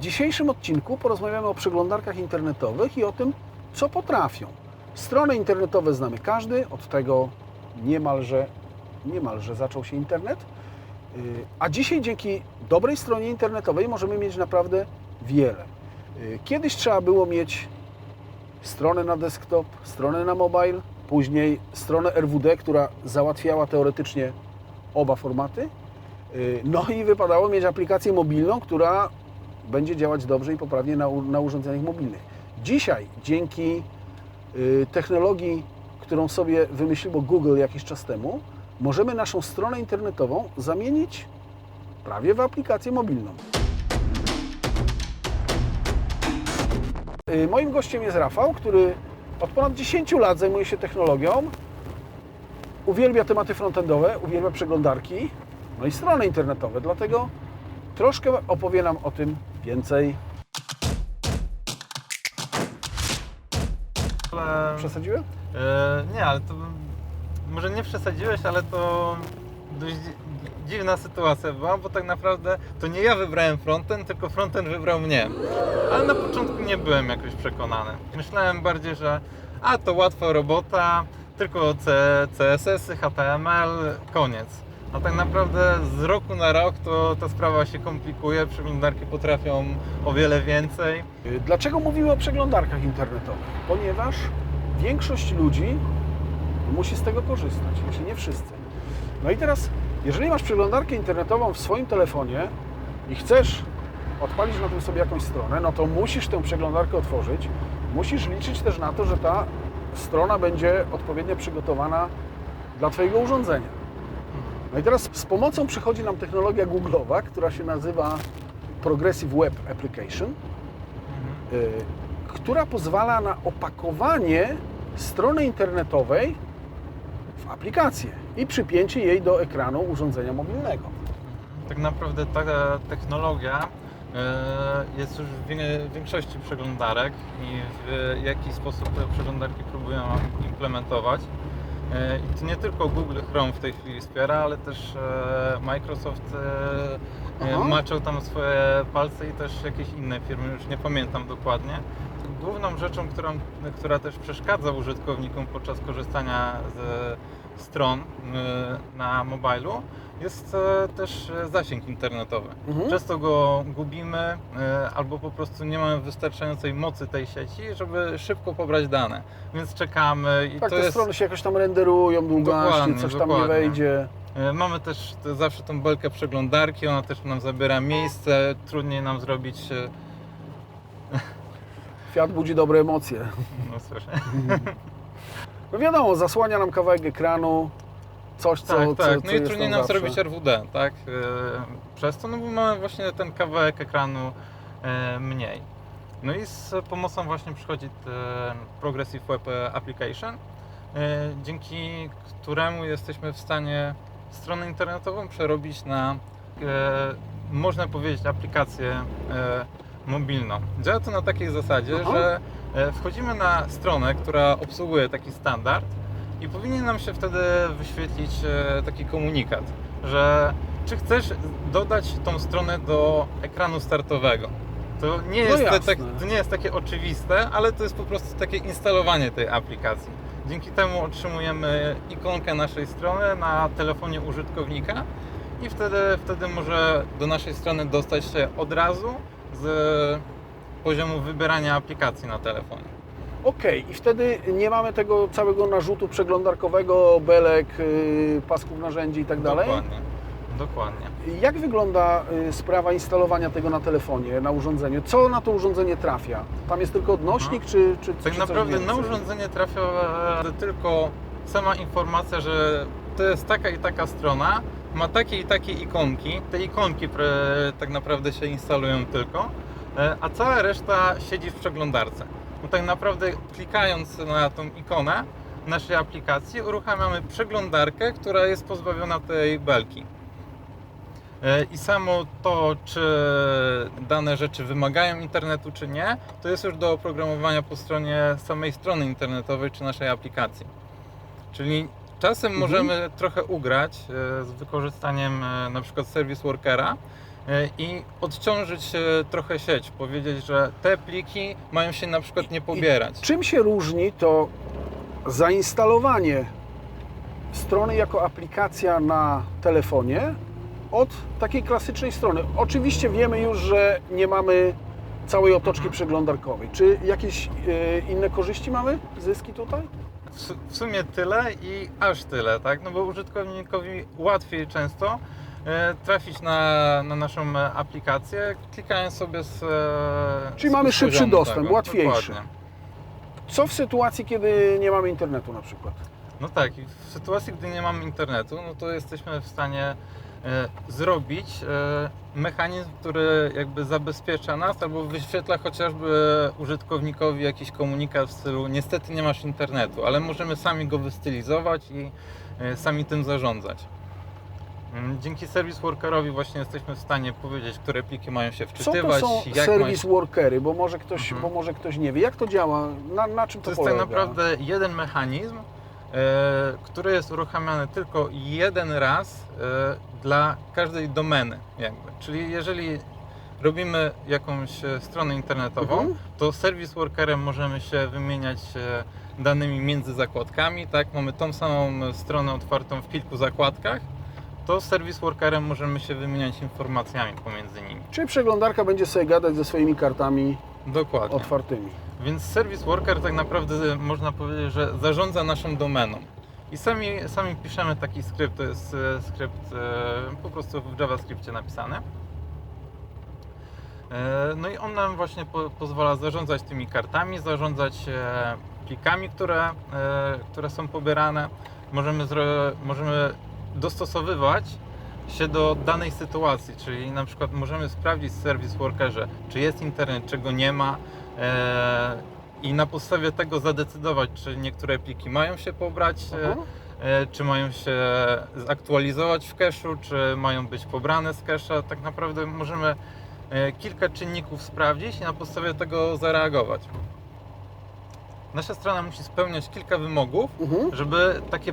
W dzisiejszym odcinku porozmawiamy o przeglądarkach internetowych i o tym, co potrafią. Strony internetowe znamy każdy, od tego niemalże, niemalże zaczął się internet. Yy, A dzisiaj dzięki dobrej stronie internetowej możemy mieć naprawdę wiele. Yy, Kiedyś trzeba było mieć stronę na desktop, stronę na mobile, później stronę RWD, która załatwiała teoretycznie oba formaty. Yy, No i wypadało mieć aplikację mobilną, która będzie działać dobrze i poprawnie na, na urządzeniach mobilnych. Dzisiaj dzięki y, technologii, którą sobie wymyśliło Google jakiś czas temu, możemy naszą stronę internetową zamienić prawie w aplikację mobilną. Y, Moim gościem jest Rafał, który od ponad 10 lat zajmuje się technologią. Uwielbia tematy frontendowe, uwielbia przeglądarki, no i strony internetowe. Dlatego troszkę opowie nam o tym więcej. Ale, Przesadziłem? e, nie, ale to może nie przesadziłeś, ale to dość dzi- dziwna sytuacja była, bo tak naprawdę to nie ja wybrałem frontend, tylko frontend wybrał mnie. Ale na początku nie byłem jakoś przekonany. Myślałem bardziej, że a to łatwa robota, tylko CSS, HTML, koniec. A tak naprawdę z roku na rok to ta sprawa się komplikuje, przeglądarki potrafią o wiele więcej. Dlaczego mówimy o przeglądarkach internetowych? Ponieważ większość ludzi musi z tego korzystać, jeśli nie wszyscy. No i teraz, jeżeli masz przeglądarkę internetową w swoim telefonie i chcesz odpalić na tym sobie jakąś stronę, no to musisz tę przeglądarkę otworzyć. Musisz liczyć też na to, że ta strona będzie odpowiednio przygotowana dla Twojego urządzenia. No i teraz z pomocą przychodzi nam technologia Google'owa, która się nazywa Progressive Web Application, y, która pozwala na opakowanie strony internetowej w aplikację i przypięcie jej do ekranu urządzenia mobilnego. Tak naprawdę ta technologia e, jest już w większości przeglądarek i w jaki sposób te przeglądarki próbują implementować. E, I to nie tylko Google Chrome w tej chwili wspiera, ale też e, Microsoft e, Aha. maczał tam swoje palce i też jakieś inne firmy, już nie pamiętam dokładnie. Główną rzeczą, którą, która też przeszkadza użytkownikom podczas korzystania ze stron e, na mobilu jest e, też e, zasięg internetowy. Mhm. Często go gubimy e, albo po prostu nie mamy wystarczającej mocy tej sieci, żeby szybko pobrać dane. Więc czekamy i Tak, to te jest. strony się jakoś tam renderują długaście, Dokładnie, coś tam nie dokładnie. wejdzie. Mamy też te- zawsze tą belkę przeglądarki, ona też nam zabiera miejsce, trudniej nam zrobić. Fiat budzi dobre emocje. No słyszę. No wiadomo, zasłania nam kawałek ekranu, coś, co, Tak, co, tak. co No i trudniej nam zawsze. zrobić RWD, tak? e, Przez to, no bo mamy właśnie ten kawałek ekranu e, mniej. No i z pomocą właśnie przychodzi ten Progressive Web Application, e, dzięki któremu jesteśmy w stanie stronę internetową przerobić na, można powiedzieć, aplikację mobilną. Działa to na takiej zasadzie, Aha. że wchodzimy na stronę, która obsługuje taki standard i powinien nam się wtedy wyświetlić e, taki komunikat, że czy chcesz dodać tą stronę do ekranu startowego. To nie, No jest jasne. tak, to nie jest takie oczywiste, ale to jest po prostu takie instalowanie tej aplikacji. Dzięki temu otrzymujemy ikonkę naszej strony na telefonie użytkownika i wtedy, wtedy może do naszej strony dostać się od razu z poziomu wybierania aplikacji na telefonie. Okej, i wtedy nie mamy tego całego narzutu przeglądarkowego, belek, yy, pasków narzędzi i tak dalej. Dokładnie. Dokładnie. Jak wygląda y, sprawa instalowania tego na telefonie, na urządzeniu? Co na to urządzenie trafia? Tam jest tylko odnośnik, czy, czy, Tak czy naprawdę na urządzenie trafia e, tylko sama informacja, że to jest taka i taka strona, ma takie i takie ikonki. Te ikonki tak naprawdę się instalują tylko, a cała reszta siedzi w przeglądarce. Bo tak naprawdę klikając na tą ikonę naszej aplikacji uruchamiamy przeglądarkę, która jest pozbawiona tej belki. E, I samo to, czy dane rzeczy wymagają internetu, czy nie, to jest już do oprogramowania po stronie samej strony internetowej czy naszej aplikacji. Czyli czasem Mhm. możemy trochę ugrać e, z wykorzystaniem e, na przykład Service Workera e, i odciążyć e, trochę sieć, powiedzieć, że te pliki mają się na przykład nie pobierać. Czym się różni to zainstalowanie strony jako aplikacja na telefonie od takiej klasycznej strony? Oczywiście wiemy już, że nie mamy całej otoczki Mhm. przeglądarkowej. Czy jakieś e, inne korzyści mamy? Zyski tutaj? W, su- w sumie tyle i aż tyle, tak? No bo użytkownikowi łatwiej często e, trafić na, na naszą e, aplikację, klikając sobie z. e, Czyli z mamy szybszy dostęp, tego. łatwiejszy. Dokładnie. Co w sytuacji, kiedy nie mamy internetu na przykład? No tak, w sytuacji, gdy nie mamy internetu, no to jesteśmy w stanie e, zrobić e, mechanizm, który jakby zabezpiecza nas albo wyświetla chociażby użytkownikowi jakiś komunikat w stylu niestety nie masz internetu, ale możemy sami go wystylizować i e, sami tym zarządzać. Mm, Dzięki Service Workerowi właśnie jesteśmy w stanie powiedzieć, które pliki mają się Co wczytywać, to są jak mają service workery? Bo może ktoś, Mhm. bo może ktoś nie wie. Jak to działa? Na, na czym to, To jest tak naprawdę jeden mechanizm, e, który jest uruchamiany tylko jeden raz e, dla każdej domeny, jakby. Czyli jeżeli robimy jakąś e, stronę internetową, Mhm. to service workerem możemy się wymieniać e, danymi między zakładkami, tak? Mamy tą samą stronę otwartą w kilku zakładkach, to service workerem możemy się wymieniać informacjami pomiędzy nimi. Czyli przeglądarka będzie sobie gadać ze swoimi kartami Dokładnie. otwartymi. Więc Service Worker tak naprawdę można powiedzieć, że zarządza naszą domeną. I sami, sami piszemy taki skrypt, to jest e, skrypt e, po prostu w JavaScriptie napisany. E, No i on nam właśnie po, pozwala zarządzać tymi kartami, zarządzać plikami, które, które są pobierane. Możemy, możemy dostosowywać się do danej sytuacji, czyli na przykład możemy sprawdzić w Service Workerze, czy jest internet, czego nie ma e, i na podstawie tego zadecydować, czy niektóre pliki mają się pobrać, e, Aha. e, czy mają się zaktualizować w cache'u, czy mają być pobrane z cache'a. Tak naprawdę możemy e, kilka czynników sprawdzić i na podstawie tego zareagować. Nasza strona musi spełniać kilka wymogów, Mhm. żeby takie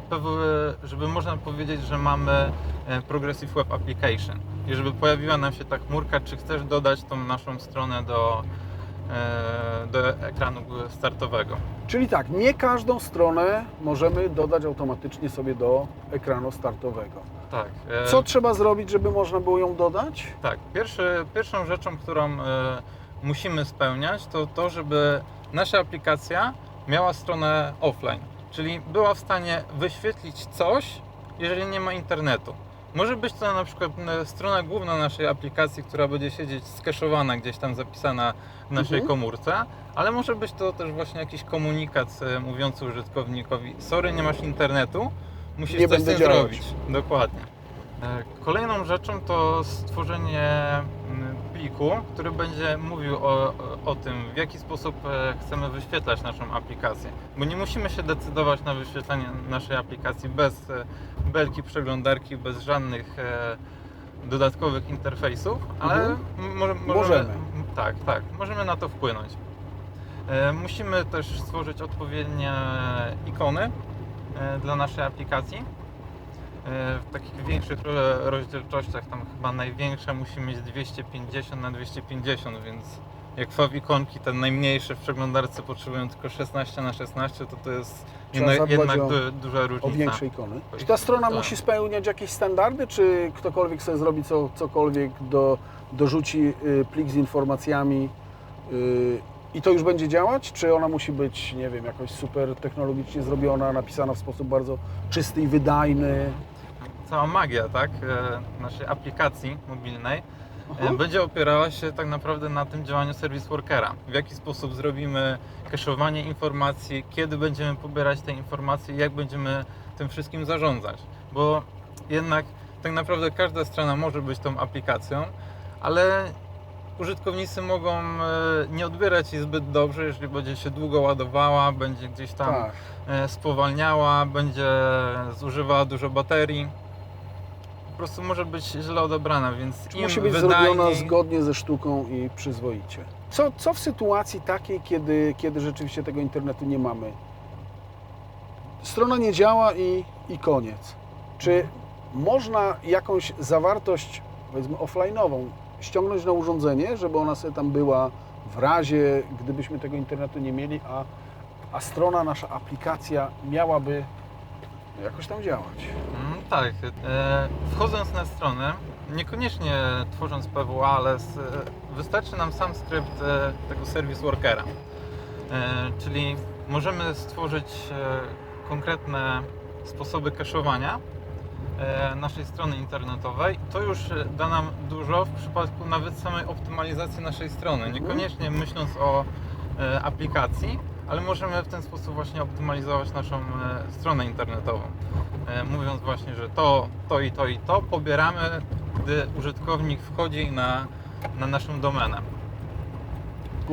żeby można powiedzieć, że mamy e, Progressive Web Application. I żeby pojawiła nam się ta chmurka, czy chcesz dodać tą naszą stronę do, e, do ekranu startowego. Czyli tak, nie każdą stronę możemy dodać automatycznie sobie do ekranu startowego. Tak. e, Co trzeba zrobić, żeby można było ją dodać? Tak, pierwszy, pierwszą rzeczą, którą musimy spełniać, to to, żeby nasza aplikacja miała stronę offline, czyli była w stanie wyświetlić coś, jeżeli nie ma internetu. Może być to na przykład e, strona główna naszej aplikacji, która będzie siedzieć skeszowana, gdzieś tam zapisana w naszej Mhm. komórce, ale może być to też właśnie jakiś komunikat e, mówiący użytkownikowi: Sorry, nie masz internetu, musisz Nie coś z tym zrobić. Dokładnie. E, Kolejną rzeczą to stworzenie pliku, który będzie mówił o, o tym, w jaki sposób e, chcemy wyświetlać naszą aplikację. Bo nie musimy się decydować na wyświetlanie naszej aplikacji bez e, belki przeglądarki, bez żadnych e, dodatkowych interfejsów, ale Mhm. możemy, Możemy. Tak, tak, możemy na to wpłynąć. Musimy też stworzyć odpowiednie ikony dla naszej aplikacji. E, W takich większych rozdzielczościach, tam chyba największe musi mieć 250 na 250, więc jak fawikonki, te najmniejsze w przeglądarce potrzebują tylko 16 na 16, to to jest Trzeba jednak, o- du, duża O różnica. większe ikony. Czy ta strona Tak. musi spełniać jakieś standardy, czy ktokolwiek sobie zrobi co, cokolwiek, do, dorzuci y, plik z informacjami y, i to już będzie działać? Czy ona musi być, nie wiem, jakoś super technologicznie zrobiona, napisana w sposób bardzo czysty i wydajny? Cała magia, tak, e, naszej aplikacji mobilnej Aha. e, będzie opierała się tak naprawdę na tym działaniu Service Workera. W jaki sposób zrobimy cache'owanie informacji, kiedy będziemy pobierać te informacje, jak będziemy tym wszystkim zarządzać. Bo jednak tak naprawdę każda strona może być tą aplikacją, ale użytkownicy mogą e, nie odbierać jej zbyt dobrze, jeżeli będzie się długo ładowała, będzie gdzieś tam Tak. spowalniała, będzie zużywała dużo baterii. Po prostu może być źle odebrana, więc im Musi być wydajniej... zrobiona zgodnie ze sztuką i przyzwoicie. Co, co w sytuacji takiej, kiedy, kiedy rzeczywiście tego internetu nie mamy? Strona nie działa i, i koniec. Czy można jakąś zawartość powiedzmy offline'ową, ściągnąć na urządzenie, żeby ona sobie tam była w razie, gdybyśmy tego internetu nie mieli, a, a strona, nasza aplikacja miałaby jakoś tam działać. Tak, e, wchodząc na stronę, niekoniecznie tworząc PWA, ale s- wystarczy nam sam skrypt e, tego service workera. E, czyli możemy stworzyć e, konkretne sposoby cache'owania e, naszej strony internetowej. To już e, da nam dużo w przypadku nawet samej optymalizacji naszej strony. Niekoniecznie myśląc o e, aplikacji, ale możemy w ten sposób właśnie optymalizować naszą e, stronę internetową. E, Mówiąc właśnie, że to, to i to i to pobieramy, gdy użytkownik wchodzi na, na naszą domenę.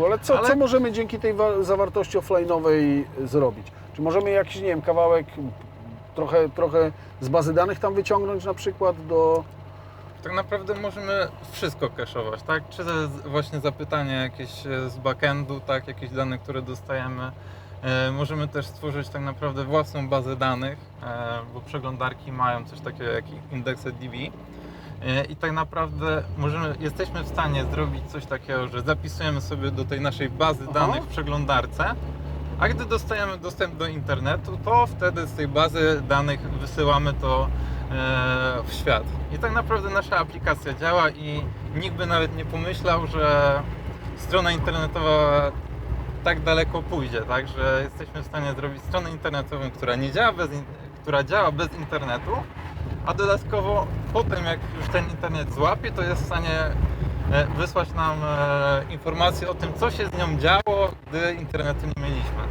Ale co, Ale- co możemy dzięki tej wa- zawartości offline'owej zrobić? Czy możemy jakiś, nie wiem, kawałek trochę, trochę z bazy danych tam wyciągnąć na przykład do... Tak naprawdę możemy wszystko cache'ować, tak? Czy to jest właśnie zapytanie jakieś e, z backendu, tak? Jakieś dane, które dostajemy. E, Możemy też stworzyć tak naprawdę własną bazę danych, e, bo przeglądarki mają coś takiego jak IndexedDB. E, I tak naprawdę możemy, jesteśmy w stanie zrobić coś takiego, że zapisujemy sobie do tej naszej bazy Aha. danych w przeglądarce, a gdy dostajemy dostęp do internetu, to wtedy z tej bazy danych wysyłamy to w świat. I tak naprawdę nasza aplikacja działa i nikt by nawet nie pomyślał, że strona internetowa tak daleko pójdzie, tak, że jesteśmy w stanie zrobić stronę internetową, która nie działa bez, która działa bez internetu, a dodatkowo potem jak już ten internet złapie, to jest w stanie e, wysłać nam e, informacje o tym, co się z nią działo, gdy internetu nie mieliśmy.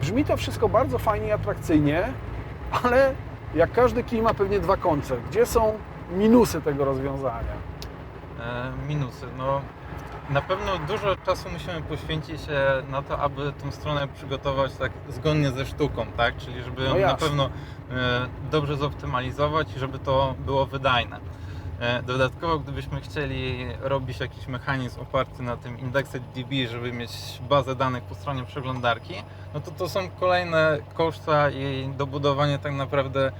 Brzmi to wszystko bardzo fajnie i atrakcyjnie, ale jak każdy kij ma pewnie dwa końce. Gdzie są minusy tego rozwiązania? E, minusy. No, na pewno dużo czasu musimy poświęcić e, na to, aby tą stronę przygotować tak zgodnie ze sztuką, tak? Czyli żeby No ją na pewno e, dobrze zoptymalizować i żeby to było wydajne. E, Dodatkowo, gdybyśmy chcieli robić jakiś mechanizm oparty na tym indexed DB, żeby mieć bazę danych po stronie przeglądarki, no to to są kolejne koszta i dobudowanie tak naprawdę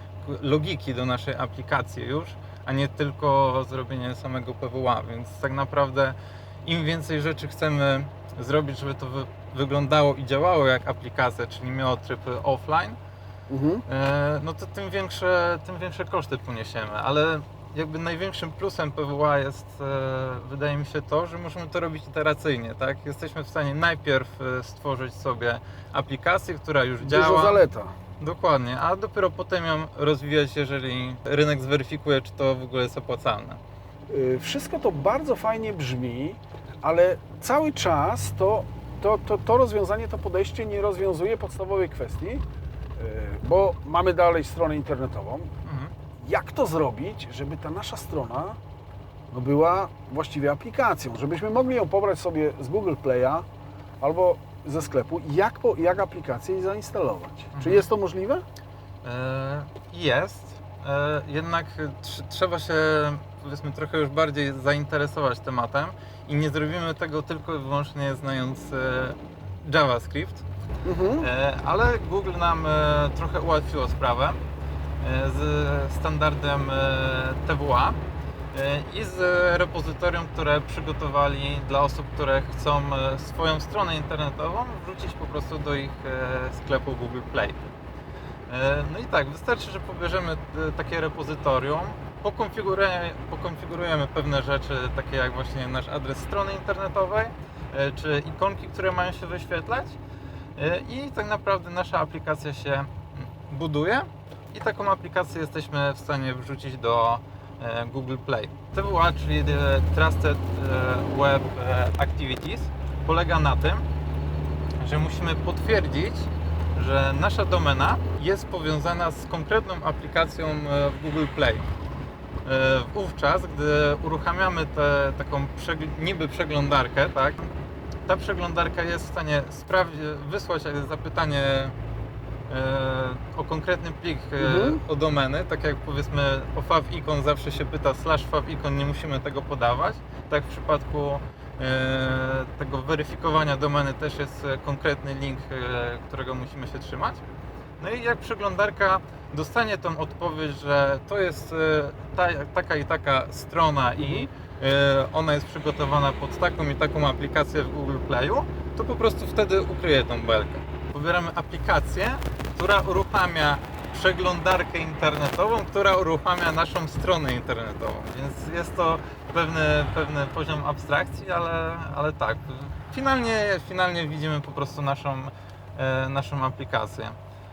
logiki do naszej aplikacji już, a nie tylko zrobienie samego PWA, więc tak naprawdę im więcej rzeczy chcemy zrobić, żeby to wy wyglądało i działało jak aplikacja, czyli miało tryb offline, Mhm. E, no to tym większe, tym większe koszty poniesiemy, ale jakby największym plusem PWA jest, e, wydaje mi się to, że możemy to robić iteracyjnie, tak? Jesteśmy w stanie najpierw e, stworzyć sobie aplikację, która już Dużo działa. zaleta. Dokładnie, a dopiero potem ją rozwijać, jeżeli rynek zweryfikuje, czy to w ogóle jest opłacalne. Y, Wszystko to bardzo fajnie brzmi, ale cały czas to, to, to, to rozwiązanie, to podejście nie rozwiązuje podstawowej kwestii, bo mamy dalej stronę internetową. Jak to zrobić, żeby ta nasza strona no, była właściwie aplikacją, żebyśmy mogli ją pobrać sobie z Google Play'a albo ze sklepu, jak, po, jak aplikację i zainstalować. Czy Mhm. jest to możliwe? E, Jest, e, jednak tr- trzeba się powiedzmy trochę już bardziej zainteresować tematem i nie zrobimy tego tylko i wyłącznie znając e, JavaScript, Mhm. Ale Google nam trochę ułatwiło sprawę z standardem e, TWA e, i z repozytorium, które przygotowali dla osób, które chcą e, swoją stronę internetową wrzucić po prostu do ich e, sklepu Google Play. E, No i tak, wystarczy, że pobierzemy e, takie repozytorium, pokonfigurujemy, pokonfigurujemy pewne rzeczy, takie jak właśnie nasz adres strony internetowej, e, czy ikonki, które mają się wyświetlać e, i tak naprawdę nasza aplikacja się buduje i taką aplikację jesteśmy w stanie wrzucić do e, Google Play. TWA, czyli e, Trusted e, Web Activities, polega na tym, że musimy potwierdzić, że nasza domena jest powiązana z konkretną aplikacją w Google Play. Wówczas, gdy uruchamiamy tę taką przegl- niby przeglądarkę, tak, ta przeglądarka jest w stanie wysłać zapytanie o konkretny plik e, Mhm. o domeny, tak jak powiedzmy o favicon zawsze się pyta slash favicon, nie musimy tego podawać. Tak w przypadku e, tego weryfikowania domeny też jest e, konkretny link, e, którego musimy się trzymać. No i jak przeglądarka dostanie tą odpowiedź, że to jest e, ta, taka i taka strona i e, ona jest przygotowana pod taką i taką aplikację w Google Playu, to po prostu wtedy ukryje tą belkę. Pobieramy aplikację, która uruchamia przeglądarkę internetową, która uruchamia naszą stronę internetową. Więc jest to pewny, pewny poziom abstrakcji, ale, ale tak. Finalnie, finalnie widzimy po prostu naszą, e, naszą aplikację.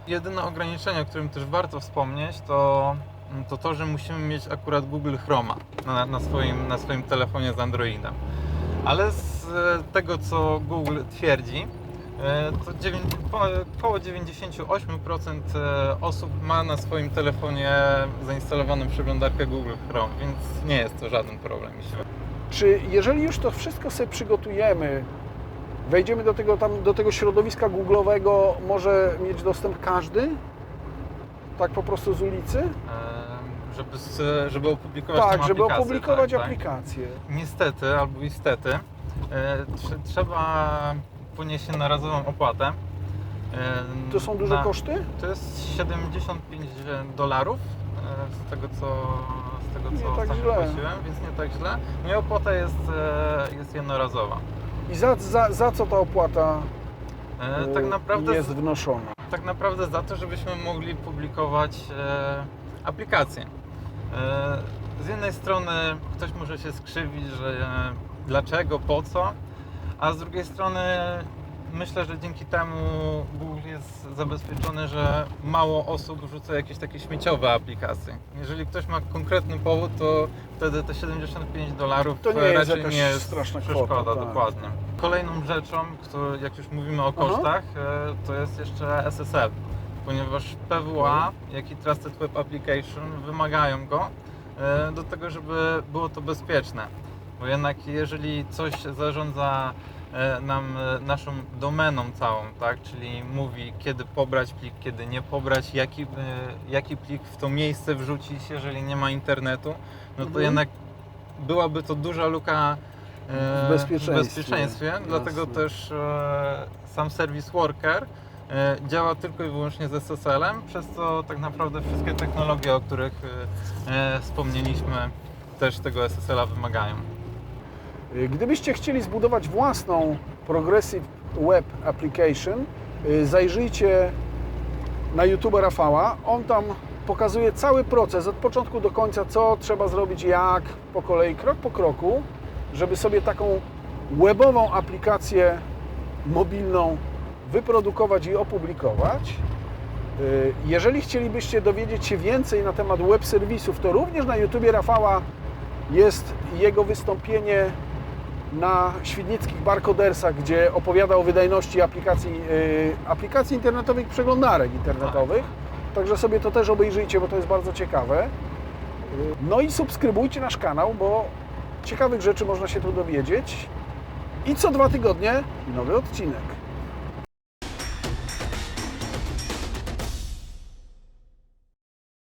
Jedyne ograniczenie, o którym też warto wspomnieć, to to, to że musimy mieć akurat Google Chroma na, na, swoim, na swoim telefonie z Androidem. Ale z tego, co Google twierdzi, to dziewię- po- około 98% e, osób ma na swoim telefonie zainstalowaną przeglądarkę Google Chrome, więc nie jest to żaden problem. Czy jeżeli już to wszystko sobie przygotujemy, wejdziemy do tego, tam, do tego środowiska Google'owego, może mieć dostęp każdy? Tak po prostu z ulicy? E, żeby, żeby opublikować Tak, żeby aplikację, opublikować tak, tak. aplikację. Niestety albo istety e, trze- trzeba ponieść jednorazową opłatę. To są duże na- koszty? To jest 75 dolarów e, z tego co, z tego, Nie co tak źle. płaciłem, więc nie tak źle. No i opłata jest, e, jest jednorazowa. I za, za, za co ta opłata E, tak, naprawdę, jest wnoszona? tak naprawdę za to, żebyśmy mogli publikować e, aplikacje. E, z jednej strony ktoś może się skrzywić, że dlaczego, po co, a z drugiej strony myślę, że dzięki temu Google jest zabezpieczony, że mało osób wrzuca jakieś takie śmieciowe aplikacje. Jeżeli ktoś ma konkretny powód, to wtedy te 75 dolarów To nie jest raczej nie jest straszna przeszkoda, kwota, tak. dokładnie. Kolejną rzeczą, którą, jak już mówimy o kosztach, e, to jest jeszcze SSL, ponieważ PWA, jak i Trusted Web Application wymagają go e, do tego, żeby było to bezpieczne. Bo jednak jeżeli coś zarządza e, nam e, naszą domeną całą, tak, czyli mówi kiedy pobrać plik, kiedy nie pobrać, jaki, e, jaki plik w to miejsce wrzucić, jeżeli nie ma internetu, no to Mhm. jednak byłaby to duża luka W bezpieczeństwie. w bezpieczeństwie. Dlatego też sam Service Worker działa tylko i wyłącznie z SSL-em, przez co tak naprawdę wszystkie technologie, o których wspomnieliśmy, też tego SSL-a wymagają. Y, Gdybyście chcieli zbudować własną Progressive Web Application, y, zajrzyjcie na YouTube Rafała. On tam pokazuje cały proces od początku do końca, co trzeba zrobić, jak, po kolei, krok po kroku, żeby sobie taką webową aplikację mobilną wyprodukować i opublikować. Y, Jeżeli chcielibyście dowiedzieć się więcej na temat web serwisów, to również na YouTubie Rafała jest jego wystąpienie na świdnickich barcodersach, gdzie opowiada o wydajności aplikacji, y, aplikacji internetowych, przeglądarek internetowych. Także sobie to też obejrzyjcie, bo to jest bardzo ciekawe. Y, No i subskrybujcie nasz kanał, bo ciekawych rzeczy można się tu dowiedzieć. I co dwa tygodnie nowy odcinek.